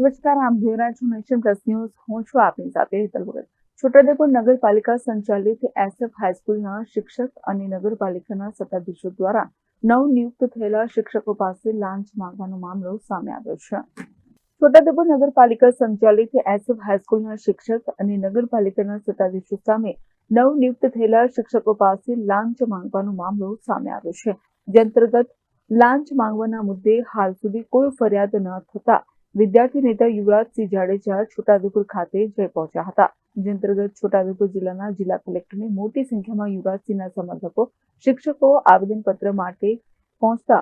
નમસ્કાર આમ જોઈ રહ્યા નેશન પ્લસ ન્યૂઝ. હું છું આપની સાથે હેતલ ભગત. છોટાઉદેપુર નગરપાલિકા સંચાલિત એસએફ હાઈસ્કૂલના શિક્ષક અને નગરપાલિકાના સત્તાધીશો દ્વારા નવનિયુક્ત થયેલા શિક્ષકો પાસે લાંચ માંગવાનો મામલો સામે આવ્યો છે. છોટાઉદેપુર નગરપાલિકા સંચાલિત એસએફ હાઈસ્કૂલના શિક્ષક અને નગરપાલિકાના સત્તાધીશો સામે નવનિયુક્ત થયેલા શિક્ષકો પાસે લાંચ માંગવાનો મામલો સામે આવ્યો છે. જે અંતર્ગત લાંચ માંગવાના મુદ્દે હાલ સુધી કોઈ ફરિયાદ ન થતા વિદ્યાર્થી નેતા યુવરાજસિંહ જાડેજા છોટાઉદેપુર ખાતે જઈ પહોંચ્યા હતા. જે અંતર્ગત છોટાઉદેપુર જિલ્લાના જિલ્લા કલેક્ટરને મોટી સંખ્યામાં યુવરાજસિંહના સમર્થકો, શિક્ષકો આવેદનપત્ર માટે પહોંચતા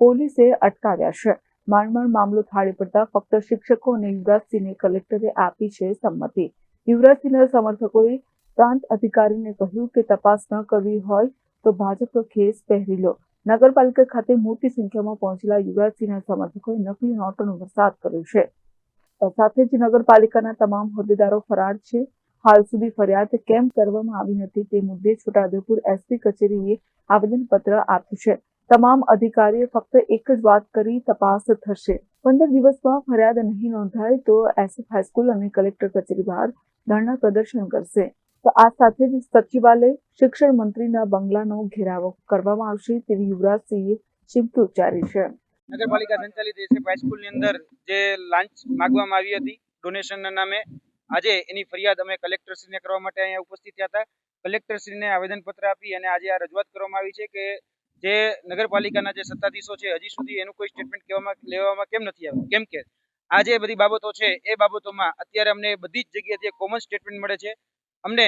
પોલીસે અટકાવ્યા છે. માંડમાંડ મામલો થાળે પડતા ફક્ત શિક્ષકો અને યુવરાજસિંહને કલેક્ટરે આપી છે સંમતિ. યુવરાજસિંહના સમર્થકોએ પ્રાંત અધિકારીને કહ્યું કે તપાસ ન કરવી હોય તો ભાજપનો ખેસ પહેરી લો. નગરપાલિકા ખાતે મોટી સંખ્યામાં પહોંચેલા યુવરાજસિંહના સમર્થકોએ નકલી નોટોનો વરસાદ કર્યો છે. સાથે જ નગરપાલિકાના તમામ હોદ્દેદારો ફરાર છે. હાલ સુધી ફરિયાદ કેમ કરવામાં આવી નથી તે મુદ્દે છોટાઉદેપુર એસપી કચેરીએ આવેદનપત્ર આપ્યું છે. તમામ અધિકારીએ ફક્ત એક જ વાત કરી તપાસ થશે. પંદર દિવસમાં ફરિયાદ નહીં નોંધાય તો એસએફ હાઈસ્કૂલ અને કલેક્ટર કચેરી બહાર ધરણા પ્રદર્શન કરશે. તો આ સાથે જ સચિવાલય શિક્ષણ મંત્રીના બંગલાનો ઘેરાવો કરવામાં આવશે તેવી યુવરાજસિંહે ચીમકી ઉચ્ચારી છે. નગરપાલિકા સંચાલિત એસએફ હાઈસ્કૂલની અંદર જે લાંચ માગવામાં આવી હતી ડોનેશનના નામે, આજે એની ફરિયાદ અમે કલેક્ટરશ્રીને કરવા માટે અહીંયા ઉપસ્થિત થયા હતા. કલેક્ટરશ્રીને આવેદનપત્ર આપી અને આજે આ રજૂઆત કરવામાં આવી છે કે જે નગરપાલિકાના જે સત્તાધીશો છે, હજી સુધી એનું કોઈ સ્ટેટમેન્ટ કહેવામાં, લેવામાં કેમ નથી આવ્યું? કેમ કે આ જે બધી બાબતો છે, એ બાબતોમાં અત્યારે અમને બધી જ જગ્યાએથી કોમન સ્ટેટમેન્ટ મળે છે. અમને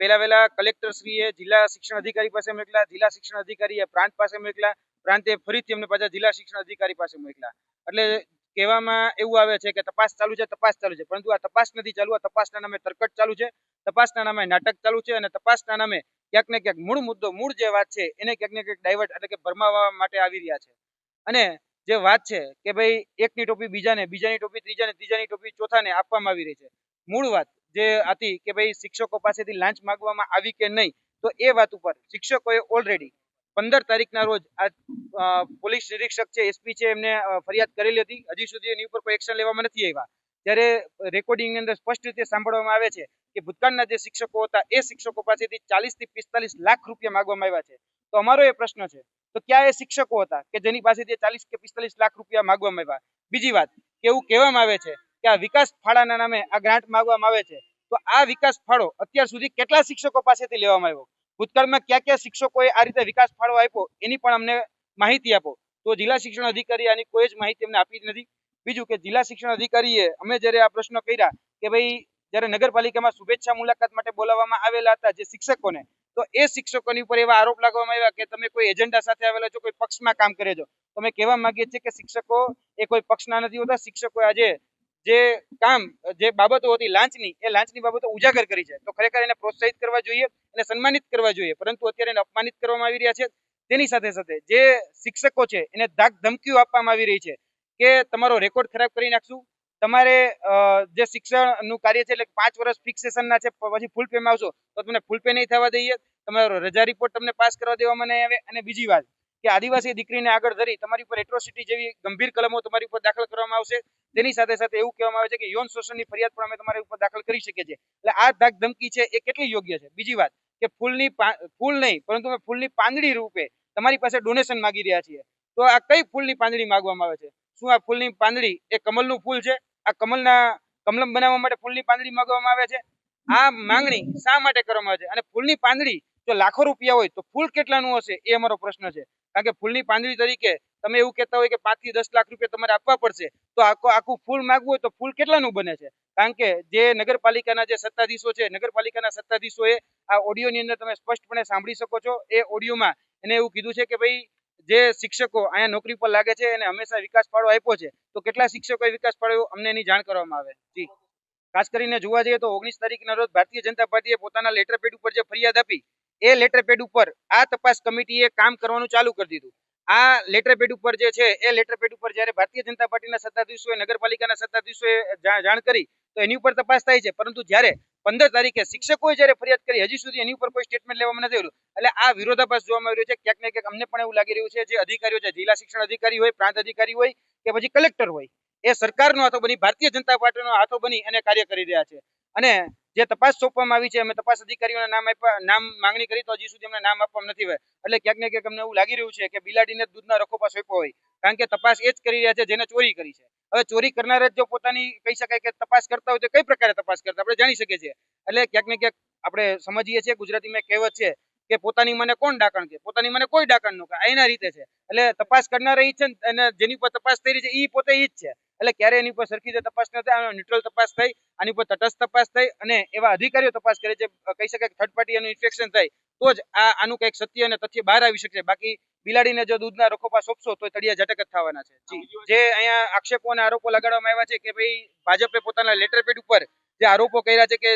પહેલા વહેલા કલેક્ટરશ્રીએ જિલ્લા શિક્ષણ અધિકારી પાસે મોકલા જિલ્લા શિક્ષણ અધિકારીએ પ્રાંત પાસે મોકલા પ્રાંતે ફરીથી અમને પાછા જિલ્લા શિક્ષણ અધિકારી પાસે મોકલા એટલે કહેવામાં એવું આવે છે કે તપાસ ચાલુ છે, તપાસ ચાલુ છે, પરંતુ આ તપાસ નથી ચાલુ, આ તપાસના નામે તરકટ ચાલુ છે, તપાસના નામે નાટક ચાલુ છે અને તપાસના નામે ક્યાંક ને ક્યાંક મૂળ મુદ્દો, મૂળ જે વાત છે એને ક્યાંક ને ક્યાંક ડાયવર્ટ એટલે કે ભરમાવવા માટે આવી રહ્યા છે. અને જે વાત છે કે ભાઈ એકની ટોપી બીજાને, બીજાની ટોપી ત્રીજાને, ત્રીજાની ટોપી ચોથાને આપવામાં આવી રહી છે. મૂળ વાત જે હતી કે ભાઈ શિક્ષકો પાસેથી લાંચ માંગવામાં આવી કે નહીં, તો એ વાત ઉપર શિક્ષકોએ ઓલરેડી પંદર તારીખના રોજ આ પોલીસ નિરીક્ષક છે એસપી છે, એમને ફરિયાદ કરેલી હતી. હજી સુધી એની ઉપર કોઈ એક્શન લેવામાં નથી આવ્યા. ત્યારે રેકોર્ડિંગની અંદર સ્પષ્ટ રીતે સાંભળવામાં આવે છે કે ભૂતકાળના જે શિક્ષકો હતા, એ શિક્ષકો પાસેથી ચાલીસથી પિસ્તાલીસ લાખ રૂપિયા માગવામાં આવ્યા છે. તો અમારો એ પ્રશ્ન છે, તો ક્યાં એ શિક્ષકો હતા કે જેની પાસેથી ચાલીસ કે પિસ્તાલીસ લાખ રૂપિયા માગવામાં આવ્યા? બીજી વાત, કે એવું કહેવામાં આવે છે કે આ વિકાસ ફાળાના નામે આ ગ્રાન્ટ માંગવામાં આવે છે, તો આ વિકાસ ફાળો અત્યાર સુધી કેટલા શિક્ષકો પાસેથી લેવામાં આવ્યો? ભૂતકાળમાં ક્યાં ક્યાં શિક્ષકોએ આ રીતે વિકાસ ફાળો આપ્યો, એની પણ અમને માહિતી આપો. તો જિલ્લા શિક્ષણ અધિકારી આની કોઈ જ માહિતી અમને આપી નથી. બીજું કે જિલ્લા શિક્ષણ અધિકારીએ અમે જ્યારે આ પ્રશ્ન કર્યા કે ભાઈ, જ્યારે નગરપાલિકામાં શુભેચ્છા મુલાકાત માટે બોલાવવામાં આવેલા હતા જે શિક્ષકોને, તો એ શિક્ષકોની ઉપર એવા આરોપ લાગવામાં આવ્યા કે તમે કોઈ એજન્ડા સાથે આવેલા છો, કોઈ પક્ષમાં કામ કરે છો. તમે કહેવા માંગીએ છીએ કે શિક્ષકો એ કોઈ પક્ષના નથી હોતા શિક્ષકો આજે જે કામ, જે બાબતો હતી લાંચની, એ લાંચની બાબતો ઉજાગર કરી છે. તો ખરેખર એને પ્રોત્સાહિત કરવા જોઈએ અને સન્માનિત કરવા જોઈએ. પરંતુ અત્યારે એને અપમાનિત કરવામાં આવી રહ્યા છે. તેની સાથે સાથે જે શિક્ષકો છે, એને ધાક ધમકીઓ આપવામાં આવી રહી છે કે તમારો રેકોર્ડ ખરાબ કરી નાખશું. તમારે જે શિક્ષણનું કાર્ય છે, એટલે પાંચ વર્ષ ફિક્સેશનના છે પછી ફૂલ પેમાં આવશો, તો તમને ફૂલ પે નહીં થવા દઈએ. તમારો રજા રિપોર્ટ તમને પાસ કરવા દેવામાં નહીં આવે. અને બીજી વાત કે આદિવાસી દીકરીને આગળ ધરી તમારી ઉપર એટ્રોસિટી જેવી ગંભીર કલમો તમારી ઉપર દાખલ કરવામાં આવશે. તેની સાથે સાથે એવું કહેવામાં આવે છે કે યૌન શોષણની ફરિયાદ પણ અમે તમારી ઉપર દાખલ કરી શકીએ છીએ. એટલે આ ધાક ધમકી છે એ કેટલી યોગ્ય છે? બીજી વાત કે ફૂલની ફૂલ નહીં, પરંતુ અમે ફૂલની પાંદડી રૂપે તમારી પાસે ડોનેશન માંગી રહ્યા છીએ. તો આ કઈ ફૂલની પાંદડી માંગવામાં આવે છે? શું આ ફૂલની પાંદડી એ કમલનું ફૂલ છે? આ કમલના કમલમ બનાવવા માટે ફૂલની પાંદડી માંગવામાં આવે છે? આ માંગણી શા માટે કરવામાં આવે છે? અને ફૂલની પાંદડી જો લાખો રૂપિયા હોય તો ફૂલ કેટલાનું હશે? એ અમારો પ્રશ્ન છે. કારણ કે ફૂલની પાંદડી તરીકે તમે એવું કહેતા હોય કે પાંચથી દસ લાખ રૂપિયા તમારે આપવા પડશે, તો આખું આખું ફૂલ માગવું હોય તો ફૂલ કેટલાનું બને છે? કારણ કે જે નગરપાલિકાના જે સત્તાધીશો છે, નગરપાલિકાના સત્તાધીશોએ આ ઓડિયોની અંદર તમે સ્પષ્ટપણે સાંભળી શકો છો. એ ઓડિયોમાં એને એવું કીધું છે કે ભાઈ, જે શિક્ષકો અહીંયા નોકરી પર લાગે છે એને હંમેશા વિકાસ ફાળો આપ્યો છે, તો કેટલા શિક્ષકોએ વિકાસ ફાળો અમને એની જાણ કરવામાં આવે. જી. ખાસ કરીને જોવા જઈએ તો ઓગણીસ તારીખના રોજ ભારતીય જનતા પાર્ટીએ પોતાના લેટર પેડ ઉપર જે ફરિયાદ આપી એ લેટર પેડ ઉપર આ તપાસ કમિટીએ કામ કરવાનું ચાલુ કરી દીધું. આ લેટર પેડ ઉપર જે છે, એ લેટર પેડ ઉપર જ્યારે ભારતીય જનતા પાર્ટીના સત્તાધીશોએ, નગરપાલિકાના સત્તાધીશોએ જાણ કરી, તો એની ઉપર તપાસ થાય છે. પરંતુ જ્યારે પંદર તારીખે શિક્ષકોએ જ્યારે ફરિયાદ કરી, હજી સુધી એની ઉપર કોઈ સ્ટેટમેન્ટ લેવામાં નથી આવ્યું. એટલે આ વિરોધાભાસ જોવામાં આવી રહ્યો છે. ક્યાંક ને ક્યાંક અમને પણ એવું લાગી રહ્યું છે જે અધિકારીઓ છે, જિલ્લા શિક્ષણ અધિકારી હોય, પ્રાંત અધિકારી હોય કે પછી કલેક્ટર હોય, એ સરકારનો હાથો બની, ભારતીય જનતા પાર્ટીનો હાથો બની અને કાર્ય કરી રહ્યા છે. અને જે તપાસ સોંપવામાં આવી છે, અમે તપાસ અધિકારીઓના નામ આપ્યા, નામ માંગણી કરી તો હજી સુધી અમને નામ આપવામાં નથી હોય એટલે ક્યાંક ને ક્યાંક અમને એવું લાગી રહ્યું છે કે બિલાડીને દૂધના રખોપા સોંપ્યો હોય. કારણ કે તપાસ એ જ કરી રહ્યા છે જેને ચોરી કરી છે. હવે ચોરી કરનાર જ જો પોતાની કહી શકાય કે તપાસ કરતા હોય તો કઈ પ્રકારે તપાસ કરતા? આપણે જાણી શકીએ છીએ. એટલે ક્યાંક ને ક્યાંક આપણે સમજીએ છીએ ગુજરાતીમાં કહેવત છે કે પોતાની મને કોણ ડાકણ કે? પોતાની મને કોઈ ડાકણનું કે એના રીતે છે. એટલે તપાસ કરનાર ઈ છે અને જેની પર તપાસ થઈ રહી છે એ પોતે ઈ જ છે. એટલે ક્યારે એની પર સરખી રીતે તપાસ ન થાય ન્યુટ્રલ તપાસ થઈ આની પર તટસ્થ તપાસ થઈ અને એવા અધિકારીઓ તપાસ કરે છે કહી શકાય કે થર્ડ પાર્ટી એનું ઇન્ફેક્શન થાય તો જ આ આનું કંઈક સત્ય અને તથ્ય બહાર આવી શકશે. બાકી બિલાડીને જો દૂધના રખોપા સોંપશો તો તળિયા ઝટક જ થવાના છે. જે. અહીંયા આક્ષેપો અને આરોપો લગાડવામાં આવ્યા છે કે ભાઈ ભાજપે પોતાના લેટર પેડ ઉપર જે આરોપો કર્યા છે કે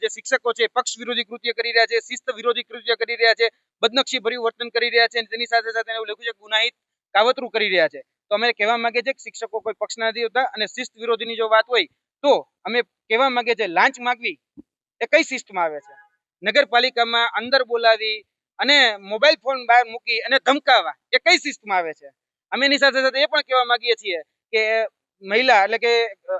જે શિક્ષકો છે પક્ષ વિરોધી કૃત્ય કરી રહ્યા છે શિસ્ત વિરોધી કૃત્ય કરી રહ્યા છે બદનક્ષી ભર્યું વર્તન કરી રહ્યા છે અને તેની સાથે સાથે એવું લખ્યું છે ગુનાહિત કાવતરું કરી રહ્યા છે. તો અમે કહેવા માંગે છે કે શિક્ષકો કોઈ પક્ષના નથી હોતા અને શિસ્ત વિરોધીની જો વાત હોય તો અમે કહેવા માંગે છે લાંચ માંગવી એ કઈ શિસ્તમાં આવે છે? નગરપાલિકામાં અંદર બોલાવી અને મોબાઈલ ફોન બહાર મૂકી અને ધમકાવવા એ કઈ શિસ્તમાં આવે છે? અમે એની સાથે સાથે એ પણ કહેવા માંગીએ છીએ કે મહિલા એટલે કે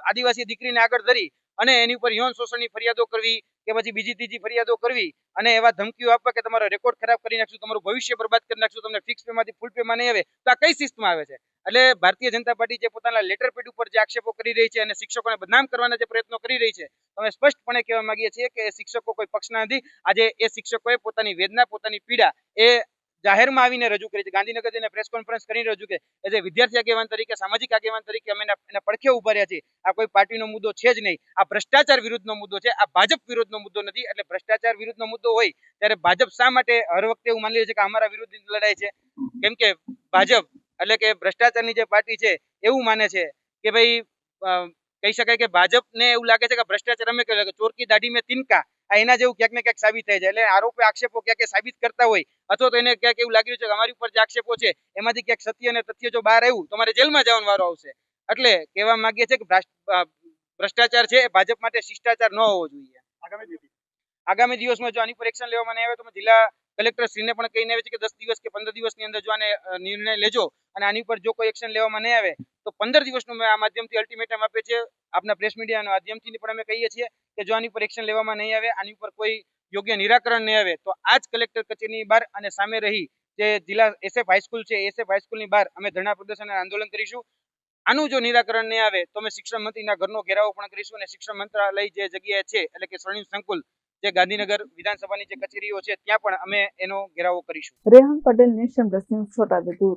આદિવાસી દીકરીને આગળ ધરી અને એની ઉપર યૌન શોષણની ફરિયાદો કરવી કે પછી બીજી ત્રીજી ફરિયાદો કરવી અને એવા ધમકીઓ આપવા કે તમારો રેકોર્ડ ખરાબ કરી નાખશું, તમારું ભવિષ્ય બરબાદ કરી નાખશું, તમને ફિક્સ પેમાંથી ફૂલ પેમાં નહીં આવે તો આ કઈ શિસ્તમાં આવે છે? એટલે ભારતીય જનતા પાર્ટી જે પોતાના લેટર પેડ ઉપર જે આક્ષેપો કરી રહી છે અને શિક્ષકોને બદનામ કરવાના જે પ્રયત્નો કરી રહી છે, અમે સ્પષ્ટપણે કહેવા માંગીએ છીએ કે શિક્ષકો કોઈ પક્ષના નથી. આજે એ શિક્ષકોએ પોતાની વેદના, પોતાની પીડા એ જાહેરમાં આવીને રજૂ કરી છે. ગાંધીનગર જઈને પ્રેસ કોન્ફરન્સ કરીને રજૂ કરી એઝ એ વિદ્યાર્થી આગેવાન તરીકે, સામાજિક આગેવાન તરીકે અમે એના પડખે ઊભા રહ્યા છીએ. આ કોઈ પાર્ટીનો મુદ્દો છે જ નહીં. આ ભ્રષ્ટાચાર વિરુદ્ધનો મુદ્દો છે. આ ભાજપ વિરુદ્ધનો મુદ્દો નથી. એટલે ભ્રષ્ટાચાર વિરુદ્ધનો મુદ્દો હોય ત્યારે ભાજપ શા માટે હર વખતે એવું માની લે છે કે અમારા વિરુદ્ધની લડાઈ છે? કેમ કે ભાજપ એટલે કે ભ્રષ્ટાચારની જે પાર્ટી છે એવું માને છે કે ભાઈ કહી શકાય કે ભાજપને એવું લાગે છે કે ભ્રષ્ટાચાર અમે કહ્યું કે ચોરકી દાઢી મેં તિનકા આ એના જેવું ક્યાંક ને ક્યાંક સાબિત થાય છે. એટલે આરોપે આક્ષેપો ક્યાંક સાબિત કરતા હોય અથવા તો એને ક્યાંક એવું લાગ્યું છે કે અમારી ઉપર જે આક્ષેપો છે એમાંથી ક્યાંક સત્ય અને તથ્ય જો બહાર આવ્યું તો મારે જેલમાં જવાનો વારો આવશે. એટલે કહેવા માંગીએ છીએ કે ભ્રષ્ટ- ભ્રષ્ટાચાર છે એ ભાજપ માટે શિષ્ટાચાર ન હોવો જોઈએ. આગામી દિવસમાં જો આની પર એક્શન લેવામાં આવે તો જિલ્લા કલેક્ટર શ્રીને પણ કહીને આવે છે કે દસ દિવસ કે પંદર દિવસની અંદર જો આને નિર્ણય લેજો અને આની ઉપર જો કોઈ એક્શન લેવામાં નહીં આવે, તો પંદર દિવસનું આ માધ્યમથી અલ્ટિમેટમ આપે છે. આપના પ્રેસ મીડિયાના માધ્યમથી પણ અમે કહીએ છીએ કે જો આની ઉપર એક્શન લેવામાં નહીં આવે, આની ઉપર કોઈ યોગ્ય નિરાકરણ નહીં આવે, તો આ જ કલેક્ટર કચેરીની બહાર અને સામે રહી જે જિલ્લા એસએફ હાઈસ્કૂલ છે એસએફ હાઈસ્કૂલની બહાર અમે ધરણા પ્રદર્શન આંદોલન કરીશું. આનું જો નિરાકરણ નહીં આવે, તો અમે શિક્ષણ મંત્રીના ઘરનો ઘેરાવો પણ કરીશું અને શિક્ષણ મંત્રાલય જે જગ્યાએ છે, એટલે કે સ્વર્ણિમ સંકુલ, જે ગાંધીનગર વિધાનસભાની જે કચેરીઓ છે, ત્યાં પણ અમે એનો ઘેરાવો કરીશું. Rehan Patel nation plus news Chhota Udepur.